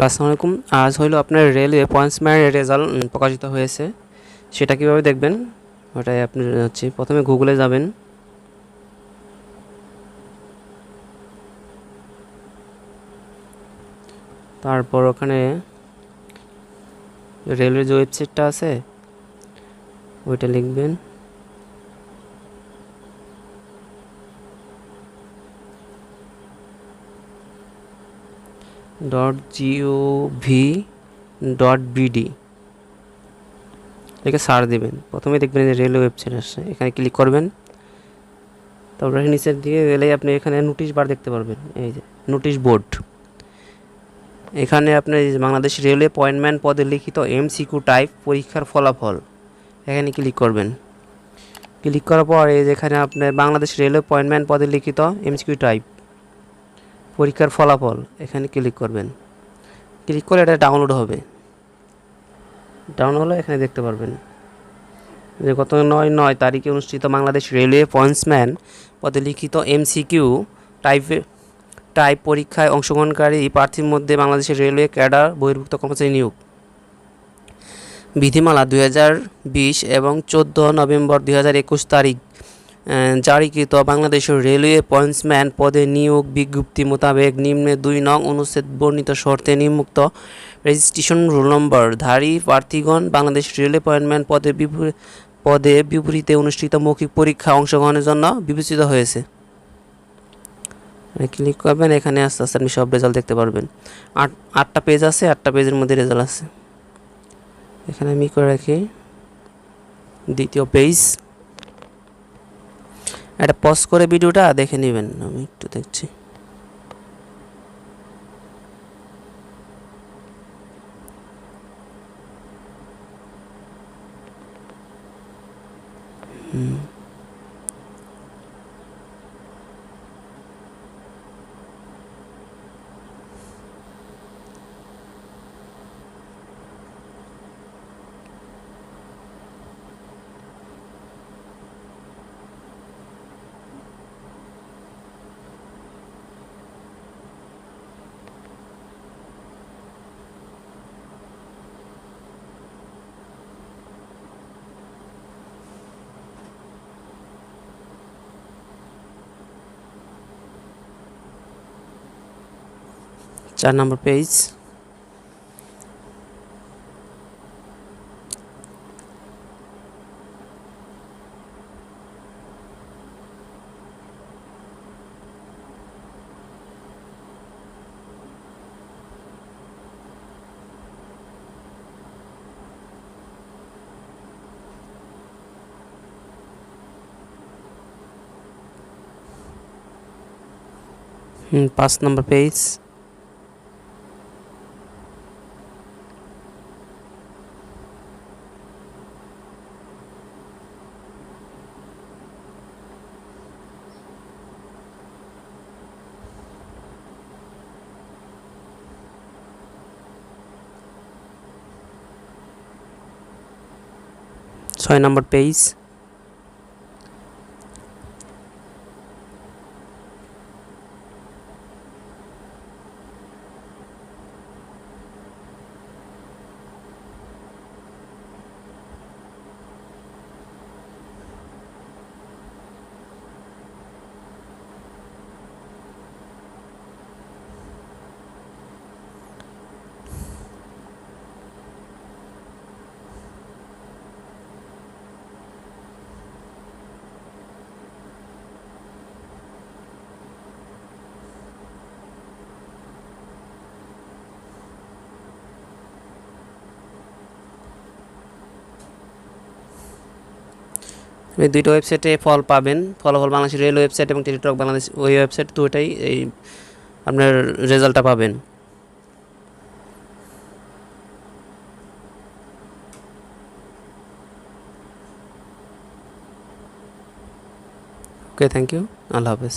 আসসালামু আলাইকুম। আজ হইল আপনার রেলওয়ে পয়েন্টসম্যানের রেজাল্ট প্রকাশিত হয়েছে। সেটা কীভাবে দেখবেন? ওটাই আপনি হচ্ছে প্রথমে গুগলে যাবেন। তারপর ওখানে রেলওয়ে যে ওয়েবসাইটটা আছে, ওইটা লিখবেন। ডট জিওভি ডট বিডি লিখে সার দেবেন। প্রথমে দেখবেন যে রেলওয়ে ওয়েবসাইট আসছে। এখানে ক্লিক করবেন। তারপরে নিচের দিকে গেলেই আপনি এখানে নোটিশ বার দেখতে পারবেন। এই যে নোটিশ বোর্ড এখানে আপনি বাংলাদেশ রেলওয়ে পয়েন্টম্যান পদে লিখিত এমসিকিউ টাইপ পরীক্ষার ফলাফল। এখানে ক্লিক করবেন। ক্লিক করার পর এই যেখানে আপনার বাংলাদেশ রেলওয়ে পয়েন্টম্যান পদে লিখিত এমসিকিউ টাইপ পরীক্ষার ফলাফল এখানে ক্লিক করবেন। ক্লিক করে এটা ডাউনলোড হবে। ডাউনলোড হলে এখানে দেখতে পারবেন। যে গত নয় নয় তারিখে অনুষ্ঠিত বাংলাদেশ রেলওয়ে পয়েন্টসম্যান পদে লিখিত এমসিকিউ টাইপে টাইপ পরীক্ষায় অংশগ্রহণকারী প্রার্থীর মধ্যে বাংলাদেশের রেলওয়ে ক্যাডার বহির্ভুক্ত কর্মচারী নিয়োগ। বিধিমালা দু হাজার বিশ এবং চোদ্দ নভেম্বর দুই হাজার একুশ তারিখ জারিকৃত বাংলাদেশের রেলওয়ে পয়েন্টসম্যান পদে নিয়োগ বিজ্ঞপ্তি মোতাবেক নিম্নে দুই নং অনুচ্ছেদ বর্ণিত শর্তে নিমুক্ত রেজিস্ট্রেশন রোল নম্বর ধারী প্রার্থীগণ বাংলাদেশ রেলওয়ে পয়েন্টম্যান পদে পদে বিপরীতে অনুষ্ঠিত মৌখিক পরীক্ষা অংশগ্রহণের জন্য বিবেচিত হয়েছে। ক্লিক করবেন, এখানে আস্তে আস্তে আপনি সব রেজাল্ট দেখতে পারবেন। আট, আটটা পেজ আছে, আটটা পেজের মধ্যে রেজাল্ট আছে। এখানে আমি করে রাখি। দ্বিতীয় পেজ এটা পজ করে ভিডিওটা দেখে নেবেন আমি একটু দেখছি হুম। চার নম্বর পেজ হুম, পাঁচ নম্বর পেজ ছয় নম্বর পেজ এই দুইটা ওয়েবসাইটে ফল পাবেন। ফলাফল বাংলাদেশ রেল ওয়েবসাইট এবং টেলিটক বাংলাদেশ ওই ওয়েবসাইট দুটাই এই আপনার রেজাল্টটা পাবেন। ওকে থ্যাংক ইউ আল্লাহ হাফেজ।